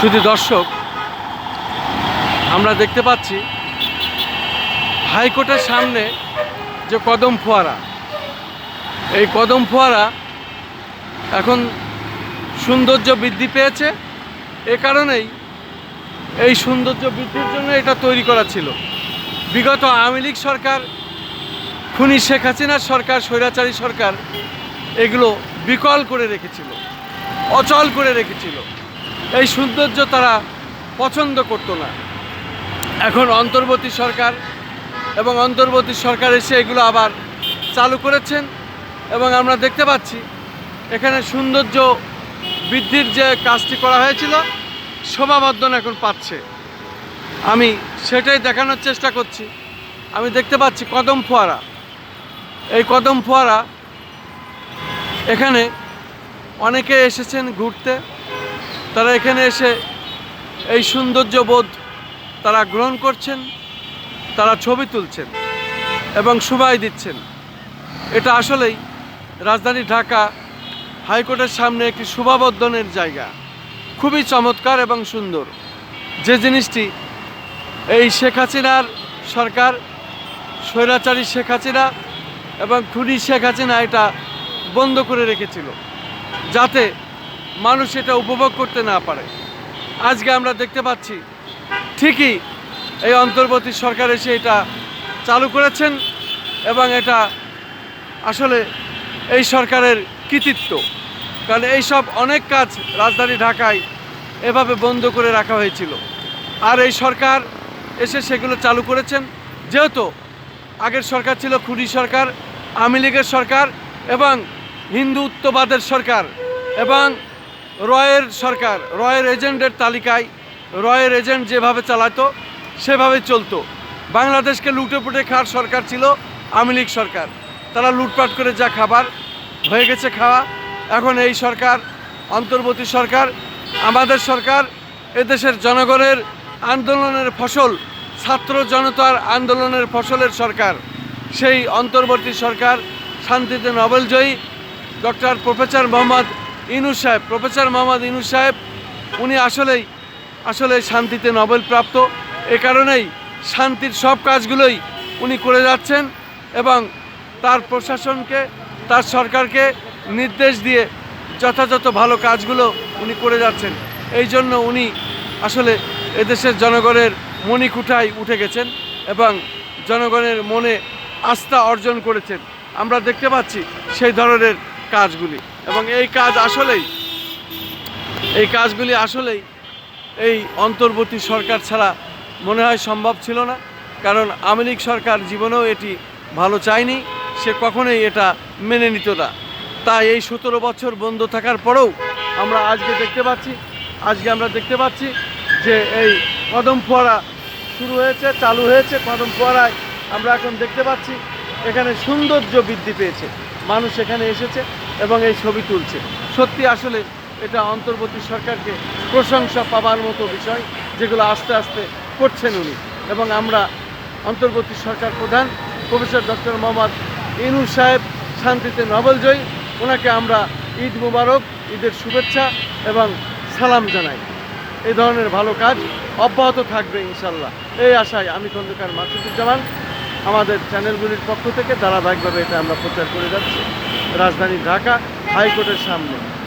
শুধু দর্শক, আমরা দেখতে পাচ্ছি হাইকোর্টের সামনে যে কদম ফোয়ারা। এই কদম ফোয়ারা এখন সৌন্দর্য বৃদ্ধি পেয়েছে, এ কারণেই এই সৌন্দর্য বৃদ্ধির জন্য এটা তৈরি করা ছিল। বিগত আওয়ামী লীগ সরকার, খুনি শেখ হাসিনার সরকার, স্বৈরাচারী সরকার এগুলো বিকল করে রেখেছিল, অচল করে রেখেছিল। এই সৌন্দর্য তারা পছন্দ করতো না। এখন অন্তর্বর্তী সরকার এবং অন্তর্বর্তী সরকার এসে এগুলো আবার চালু করেছেন এবং আমরা দেখতে পাচ্ছি এখানে সৌন্দর্য বৃদ্ধির যে কাজটি করা হয়েছিল শোভাবর্ধন এখন পাচ্ছে। আমি সেটাই দেখানোর চেষ্টা করছি। আমি দেখতে পাচ্ছি কদম ফোয়ারা। এই কদম ফোয়ারা এখানে অনেকে এসেছেন ঘুরতে। তারা এখানে এসে এই সৌন্দর্য বোধ তারা গ্রহণ করছেন, তারা ছবি তুলছেন এবং সুবাই দিচ্ছেন। এটা আসলেই রাজধানী ঢাকা হাইকোর্টের সামনে একটি শোভাবর্ধনের জায়গা। খুবই চমৎকার এবং সুন্দর। যে জিনিসটি এই শেখ হাসিনার সরকার, স্বৈরাচারী শেখ হাসিনা এবং খুনি শেখ হাসিনা এটা বন্ধ করে রেখেছিল, যাতে মানুষ এটা উপভোগ করতে না পারে। আজকে আমরা দেখতে পাচ্ছি, ঠিকই এই অন্তর্বর্তী সরকার এসে এটা চালু করেছেন এবং এটা আসলে এই সরকারের কৃতিত্ব। কারণ এই সব অনেক কাজ রাজধানী ঢাকায় এভাবে বন্ধ করে রাখা হয়েছিল। আর এই সরকার এসে সেগুলো চালু করেছেন। যেহেতু আগের সরকার ছিল খুনি সরকার, আওয়ামী লীগের সরকার এবং হিন্দু উত্তবাদের সরকার এবং রয়ের সরকার, রয়ের এজেন্টের তালিকায়, রয়ের এজেন্ট যেভাবে চালাতো, সেভাবে চলতো। বাংলাদেশকে লুটে পুটে খাওয়ার সরকার ছিল আওয়ামী লীগ সরকার। তারা লুটপাট করে যা খাবার হয়ে গেছে খাওয়া। এখন এই সরকার, অন্তর্বর্তী সরকার, আমাদের সরকার, এদেশের জনগণের আন্দোলনের ফসল, ছাত্র জনতার আন্দোলনের ফসলের সরকার। সেই অন্তর্বর্তী সরকার, শান্তিতে নোবেলজয়ী, ডক্টর প্রফেসর মোহাম্মদ ইনুস সাহেব, প্রফেসর মোহাম্মদ ইনুস সাহেব, উনি আসলেই আসলে শান্তিতে নোবেল প্রাপ্ত এ কারণেই শান্তির সব কাজগুলোই উনি করে যাচ্ছেন এবং তার প্রশাসনকে, তার সরকারকে নির্দেশ দিয়ে যথাযথ ভালো কাজগুলো উনি করে যাচ্ছেন। এই জন্য উনি আসলে এদেশের জনগণের মণিকুঠায় উঠে গেছেন এবং জনগণের মনে আস্থা অর্জন করেছেন। আমরা দেখতে পাচ্ছি সেই ধরনের কাজগুলি। এবং এই কাজ আসলেই, এই কাজগুলি আসলেই এই অন্তর্বর্তী সরকার ছাড়া মনে হয় সম্ভব ছিল না। কারণ আওয়ামী লীগ সরকার জীবনেও এটি ভালো চায়নি, সে কখনোই এটা মেনে নিত না। তাই এই সতেরো বছর বন্ধ থাকার পরেও আমরা আজকে দেখতে পাচ্ছি, আজকে আমরা দেখতে পাচ্ছি যে এই কদম ফোয়ারা শুরু হয়েছে, চালু হয়েছে। কদম ফোয়ারায় আমরা এখন দেখতে পাচ্ছি, এখানে সৌন্দর্য বৃদ্ধি পেয়েছে। মানুষ এখানে এসেছে এবং এই ছবি তুলছে। সত্যি আসলে এটা অন্তর্বর্তী সরকারকে প্রশংসা পাবার মতো বিষয় যেগুলো আস্তে আস্তে করছেন উনি। এবং আমরা অন্তর্বর্তী সরকার প্রধান প্রফেসর ডক্টর মোহাম্মদ ইনু সাহেব শান্তিতে নোবেলজয়ী ওনাকে আমরা ঈদ মুবারক, ঈদের শুভেচ্ছা এবং সালাম জানাই। এই ধরনের ভালো কাজ অব্যাহত থাকবে ইনশাল্লাহ। এই আশায় আমি খন্দকার মাসুদুজ্জামান আমাদের চ্যানেলগুলির পক্ষ থেকে ধারাবাহিকভাবে এটা আমরা প্রচার করে যাচ্ছি। রাজধানী ঢাকা হাইকোর্টের সামনে।